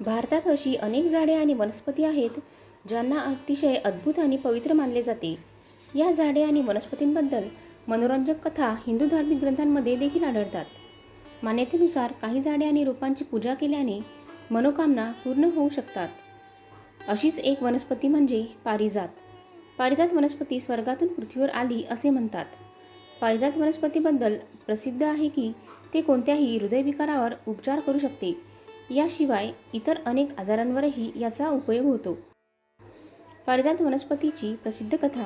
भारतात अशी अनेक झाडे आणि वनस्पती आहेत ज्यांना अतिशय अद्भुत आणि पवित्र मानले जाते. या झाडे आणि वनस्पतींबद्दल मनोरंजक कथा हिंदू धार्मिक ग्रंथांमध्ये देखील आढळतात. मान्यतेनुसार काही झाडे आणि रोपांची पूजा केल्याने मनोकामना पूर्ण होऊ शकतात. अशीच एक वनस्पती म्हणजे पारिजात. पारिजात वनस्पती स्वर्गातून पृथ्वीवर आली असे म्हणतात. पारिजात वनस्पतीबद्दल प्रसिद्ध आहे की ते कोणत्याही हृदयविकारावर उपचार करू शकते. याशिवाय इतर अनेक आजारांवरही याचा उपयोग होतो. पारिजात वनस्पतीची प्रसिद्ध कथा.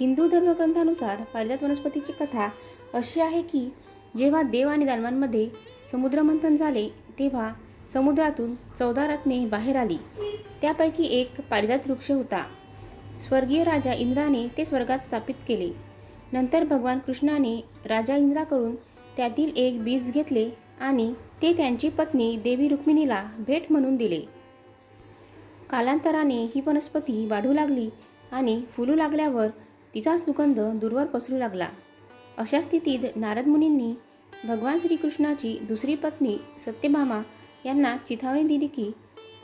हिंदू धर्मग्रंथानुसार पारिजात वनस्पतीची कथा अशी आहे की जेव्हा देव आणि दानवांमध्ये समुद्रमंथन झाले तेव्हा समुद्रातून चौदा रत्ने बाहेर आली. त्यापैकी एक पारिजात वृक्ष होता. स्वर्गीय राजा इंद्राने ते स्वर्गात स्थापित केले. नंतर भगवान कृष्णाने राजा इंद्राकडून त्यातील एक बीज घेतले आणि ते त्यांची पत्नी देवी रुक्मिणीला भेट म्हणून दिले. कालांतराने ही वनस्पती वाढू लागली आणि फुलू लागल्यावर तिचा सुगंध दूरवर पसरू लागला. अशा स्थितीत नारद मुनींनी भगवान श्रीकृष्णाची दुसरी पत्नी सत्यभामा यांना चिथावणी दिली की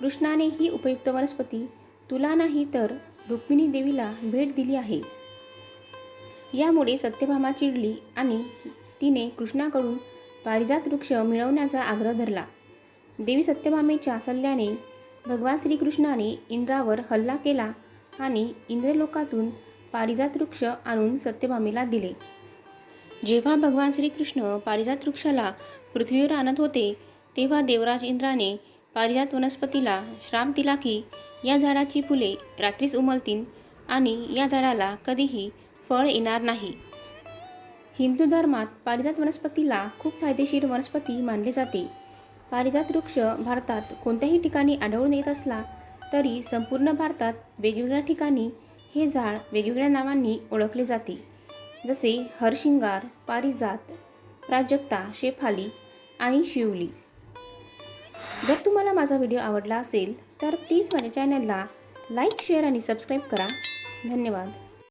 कृष्णाने ही उपयुक्त वनस्पती तुला नाही तर रुक्मिणी देवीला भेट दिली आहे. यामुळे सत्यभामा चिडली आणि तिने कृष्णाकडून पारिजात वृक्ष मिळवण्याचा आग्रह धरला. देवी सत्यभामेच्या सल्ल्याने भगवान श्रीकृष्णाने इंद्रावर हल्ला केला आणि इंद्रलोकातून पारिजात वृक्ष आणून सत्यभामेला दिले. जेव्हा भगवान श्रीकृष्ण पारिजात वृक्षाला पृथ्वीवर आणत होते तेव्हा देवराज इंद्राने पारिजात वनस्पतीला श्राप दिला की या झाडाची फुले रात्रीच उमलतील आणि या झाडाला कधीही फळ येणार नाही. हिंदू धर्मात पारिजात वनस्पतीला खूप फायदेशीर वनस्पती मानले जाते. पारिजात वृक्ष भारतात कोणत्याही ठिकाणी आढळून येत असला तरी संपूर्ण भारतात वेगवेगळ्या ठिकाणी हे झाड वेगवेगळ्या नावांनी ओळखले जाते. जसे हरशिंगार पारिजात प्राजक्ता शेफाली आणि शिवली. जर तुम्हाला माझा व्हिडिओ आवडला असेल तर प्लीज माझ्या चॅनलला लाईक शेअर आणि सबस्क्राईब करा. धन्यवाद.